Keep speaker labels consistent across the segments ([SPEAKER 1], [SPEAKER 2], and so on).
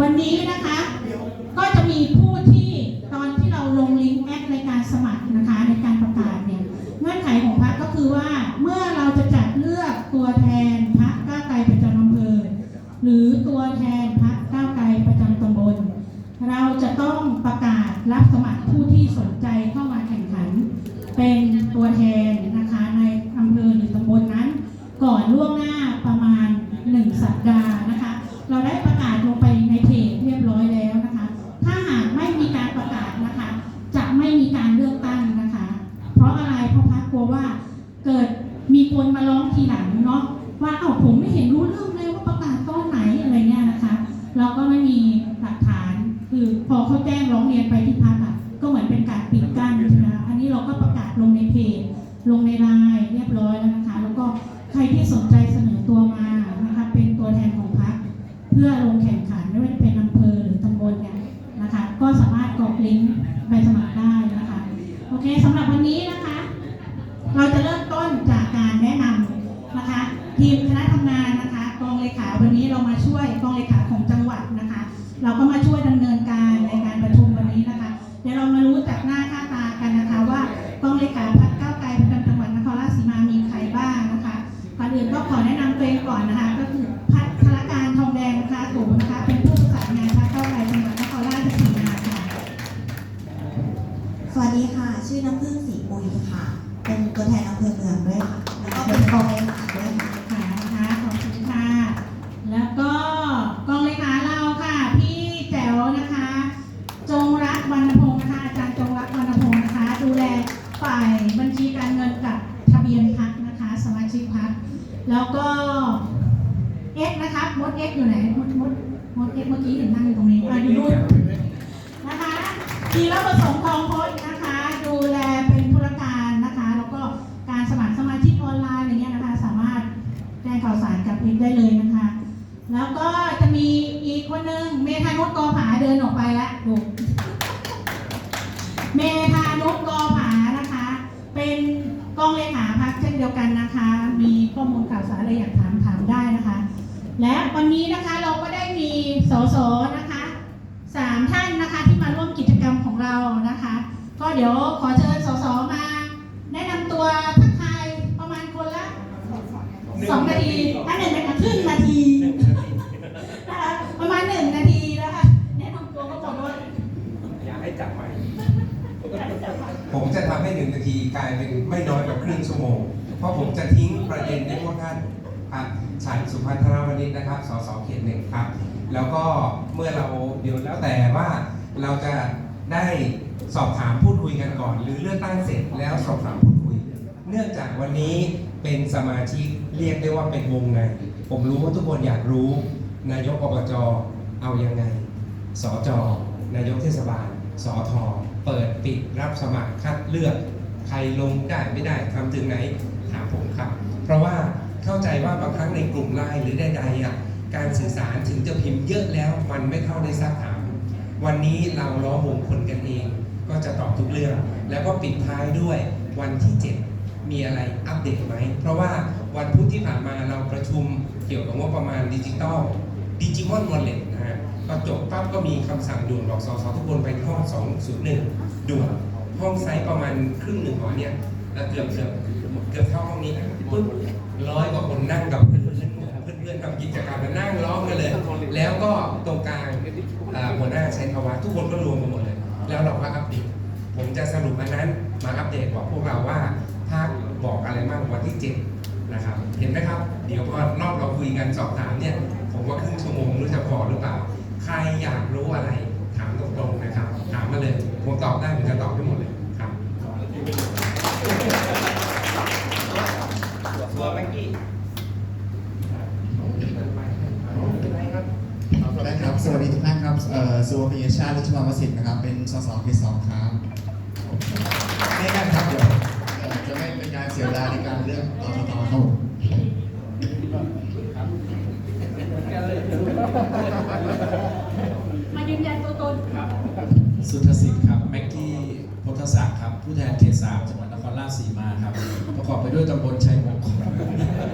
[SPEAKER 1] วันนี้นะคะ ก็จะมีผู้ที่ตอนที่เราลงลิงก์แอดในการสมัครนะคะในการประกาศเนี่ยเงื่อนไขของพรรคก็คือว่าเมื่อเราจะจัดเลือกตัวแทนพรรคก้าวไกลประจำอำเภอหรือตัวแทนพรรคก้าวไกลประจำตำบล เราจะต้องประกาศรับสมัครผู้ที่สนใจเข้ามาแข่งขัน เป็นตัวแทน มีคนมาร้องทีหลังเนาะว่าเอ้าผมไม่เห็นรู้เรื่องเลยว่าประกาศตอนไหนอะไรเงี้ยนะคะ เราก็ไม่มีหลักฐาน คือพอเขาแจ้งร้องเรียนไปที่พักอะก็เหมือนเป็นการปิดกั้นใช่ไหมคะอันนี้เราก็ประกาศลงในเพจลงในไลน์เรียบร้อยแล้วนะคะ แล้วก็ใครที่สนใจเสนอตัวมานะคะเป็นตัวแทนของพักเพื่อลงแข่งขันไม่ว่าจะเป็นอำเภอหรือตำบลเนี่ยนะคะ ก็สามารถกรอกลิงก์ไปสมัครได้นะคะโอเคสำหรับวันนี้นะคะ เราจะเริ่ม ทีมคณะทำงานนะคะกองเลขาวันนี้เรามาช่วยกองเลขาของจังหวัดนะคะ เราก็มาช่วยดำเนินการในการประชุมวันนี้นะคะ เดี๋ยวเรามารู้จักหน้าค่าตากันนะคะว่ากองเลขาพักเก้าวไกลประจำจังหวัดนครราชสีมามีใครบ้างนะคะก่อนอื่นก็ขอแนะนำตัวเองก่อนนะคะ ก็คือพัฒนการทองแดงนะคะถูนะคะเป็นผู้ประสานงานพักเก้าวไกลจังหวัดนครราชสีมาค่ะ
[SPEAKER 2] สวัสดีค่ะ ชื่อน้ำพึ่งสีมุยค่ะ เป็นตัวแทนอำเภอเมืองด้วยค่ะ แล้วก็เป็นกองเลขาด้วยค่ะ
[SPEAKER 1] ค่ะนะคะขอบคุณค่ะ แล้วก็กองเลขาเราค่ะ พี่แจ๋วนะคะ จงรักวรรณพงศ์นะคะอาจารย์จงรักวรรณพงศ์นะคะ ดูแลฝ่ายบัญชีการเงินกับทะเบียนพักนะคะ สมาชิกพักแล้วก็เอ็กนะคะมดเอ็กอยู่ไหนมดมดมดเอ็กเมื่อกี้เห็นนั่งอยู่ตรงนี้อะอยู่นู่นนะคะทีละประสงค์ทองพจน์นะคะ ดูแลเป็นธุรการนะคะ แล้วก็การสมัครสมาชิกออนไลน์อะไรเงี้ยนะคะ สามารถแจ้งข่าวสารกับเอ็กได้เลยนะคะ แล้วก็จะมีอีกคนหนึ่งเมธานุชกอผาเดินออกไปแล้วดูเมธานุชกอผานะคะเป็น กองเลขาพักเช่นเดียวกันนะคะ มีข้อมูลข่าวสารอะไรอยากถามถามได้นะคะ และวันนี้นะคะเราก็ได้มีสสนะคะสามท่านนะคะที่มาร่วมกิจกรรมของเรานะคะ ก็เดี๋ยวขอเชิญสสมาแนะนำตัวทักทายประมาณคนละสองนาทีอันหนึ่งนะคะครึ่งนาที
[SPEAKER 3] ผมจะทำให้หนึ่งนาทีกลายเป็นไม่น้อยกว่าครึ่งชั่วโมง เพราะผมจะทิ้งประเด็นให้พวกท่านครับฉันสุพัฒนวณิชนะครับ สสเขตหนึ่งครับ แล้วก็เมื่อเราเดี๋ยวแล้วแต่ว่าเราจะได้สอบถามพูดคุยกันก่อน หรือเลือกตั้งเสร็จแล้วสอบถามพูดคุย เนื่องจากวันนี้เป็นสมาชิกเรียกได้ว่าเป็นวงใน ผมรู้ว่าทุกคนอยากรู้นายกอบจเอายังไง สจ นายกเทศบาล สอทอ เปิดปิดรับสมัครคัดเลือก ใครลงได้ไม่ได้ทำถึงไหนถามผมครับ เพราะว่าเข้าใจว่าบางครั้งในกลุ่มไลน์หรือใดๆอะการสื่อสารถึงจะพิมพ์เยอะแล้วมันไม่เข้าได้ซักถาม วันนี้เราล้อวงคนกันเอง ก็จะตอบทุกเรื่อง แล้วก็ปิดท้ายด้วยวันที่ 7 มีอะไรอัปเดตไหม เพราะว่าวันพุธที่ผ่านมาเราประชุมเกี่ยวกับงบประมาณดิจิตอลดิจิมอนวอลเล็ตนะฮะ ก็จบปั๊บก็มีคำสั่งด่วนบอกสสทุกคนไปห้อง201ด่วนห้องไซส์ประมาณครึ่งหนึ่งของเนี่ยแล้วเกือบเกือบเกือบเท่าห้องนี้ปุ๊บร้อยกว่าคนนั่งกับเพื่อนเพื่อนเพื่อนๆกับกิจกรรมนั่งล้อมกันเลย แล้วก็ตรงกลางหัวหน้าใช้คำว่าทุกคนก็รวมกันหมดเลย แล้วเราก็อัปเดตผมจะสรุปอันนั้นมาอัปเดตบอกพวกเราว่าพักบอกอะไรบ้างวันที่7นะครับ เห็นไหมครับ เดี๋ยวพอนอกเราคุยกันสอบถามเนี่ย ผมว่าครึ่งชั่วโมงรู้จะพอหรือเปล่า ใครอยากรู้อะไร ถามตรงๆนะครับ ถามมาเลย ผมตอบได้ผมจะตอบให้หมดเลยครับ
[SPEAKER 4] ตัวเมื่อกี้
[SPEAKER 5] ได้ครับ สวัสดีทุกท่านครับเอ่อสุวรรณยชาติรุชมาวสิทธิ์นะครับ เป็นสสเขตสองครับไม่กันครับเดี๋ยวจะไม่เป็นการเสียเวลาในการเลือกตอตตครับผม
[SPEAKER 1] มายืนยันตัวตน
[SPEAKER 6] สุทธสิทธิ์ครับแม็กกี้พุทธศักดิ์ครับ ผู้แทนเขตสามจังหวัดนครราชสีมาครับ ประกอบไปด้วยตำบลชัยมงคล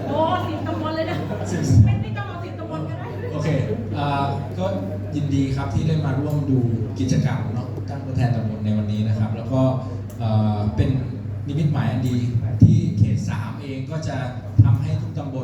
[SPEAKER 1] โอ้สิบตำบลเลยนะ
[SPEAKER 6] สิบ
[SPEAKER 1] ไม่ไม่ต้องเอาสิบตำบลก็ได้
[SPEAKER 6] โอเคอ่าก็ยินดีครับที่ได้มาร่วมดูกิจกรรมเนาะตั้งตัวแทนตำบลในวันนี้นะครับ แล้วก็เอ่อเป็นนิมิตหมายอันดีที่เขตสามเองก็จะทำให้ทุกตำบล